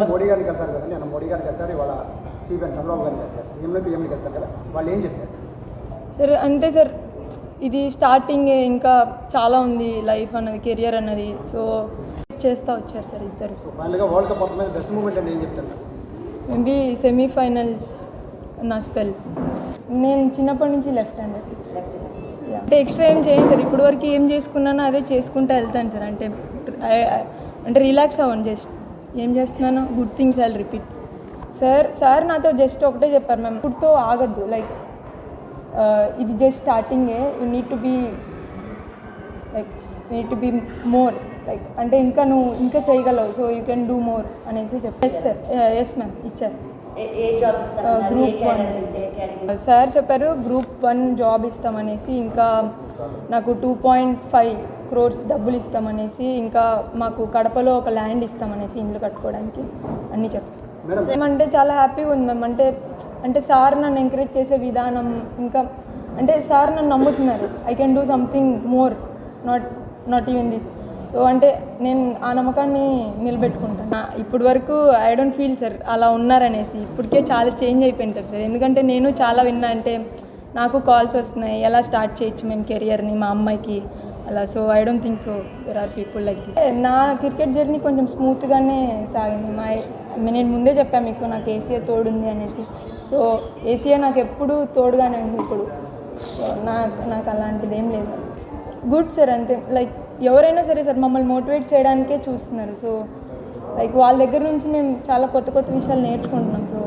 నిన్న మోడీ గారిని కలిసారు కదా నిన్న మోడీ గారిని కలిసారు ఇవాళ సీఎం చంద్రబాబు గారిని కలిసారు సీఎంలో పిఎంని కలిసారు కదా. వాళ్ళు ఏం చెప్పారు? సార్ అంతే సార్ ఇది స్టార్టింగ్ ఇంకా చాలా ఉంది లైఫ్ అన్నది కెరియర్ అన్నది. సో చేస్తూ వచ్చారు సార్ ఇద్దరు. వరల్డ్ కప్ బెస్ట్ మూమెంట్ అంటే ఏం చెప్తారు? మేబీ సెమీఫైనల్స్ నా స్పెల్ నేను చిన్నప్పటి నుంచి లెఫ్ట్ హ్యాండ్ అంటే ఎక్స్ట్రా ఏం చేయను సార్. ఇప్పటి వరకు ఏం చేసుకున్నానో అదే చేసుకుంటూ వెళ్తాను సార్. అంటే అంటే రిలాక్స్ అవ్వండి జస్ట్ ఏం చేస్తున్నానో? Good things I repeat sir sir నాతో జస్ట్ ఒకటే చెప్పారు మ్యామ్ ఇప్పుడుతో ఆగద్దు. లైక్ ఇది జస్ట్ స్టార్టింగే you need to be like need to be more like అంటే ఇంకా నువ్వు ఇంకా చేయగలవు. So you can do more అనేసి చెప్పారు. ఎస్ సార్ ఎస్ మ్యామ్ ఇచ్చారు. గ్రూప్ వన్ సార్ చెప్పారు గ్రూప్ వన్ జాబ్ ఇస్తామనేసి ఇంకా నాకు టూ పాయింట్ ఫైవ్ క్రోర్స్ డబ్బులు ఇస్తామనేసి ఇంకా మాకు కడపలో ఒక ల్యాండ్ ఇస్తామనేసి ఇల్లు కట్టుకోవడానికి అన్నీ చెప్పారు. మేడం. ఏమంటే చాలా హ్యాపీగా ఉంది మ్యామ్ అంటే అంటే సార్ నన్ను ఎంకరేజ్ చేసే విధానం ఇంకా అంటే సార్ నన్ను నమ్ముతున్నారు. I can do something more not not even this so అంటే నేను ఆ నమ్మకాన్ని నిలబెట్టుకుంటాను నా- ఇప్పటి వరకు ఐ డోంట్ ఫీల్ సార్ అలా ఉన్నారనేసి ఇప్పటికే చాలా చేంజ్ అయిపోయింటారు సార్ ఎందుకంటే నేను చాలా విన్నా అంటే నాకు కాల్స్ వస్తున్నాయి ఎలా స్టార్ట్ చేయొచ్చు మేము కెరియర్ని మా అమ్మాయికి అలా. So I don't think so there are people like this నా క్రికెట్ జర్నీ కొంచెం స్మూత్గానే సాగింది. మా నేను ముందే చెప్పాను మీకు నాకు ఏసీఏ తోడుంది అనేసి. సో ఏసీఏ నాకు ఎప్పుడు తోడుగానే ఉంది ఇప్పుడు. సో నాకు నాకు అలాంటిది ఏం లేదు. గుడ్ సార్ అంతే. లైక్ ఎవరైనా సరే సార్ మమ్మల్ని మోటివేట్ చేయడానికే చూస్తున్నారు. సో లైక్ వాళ్ళ దగ్గర నుంచి మేము చాలా కొత్త కొత్త విషయాలు నేర్చుకుంటున్నాం. సో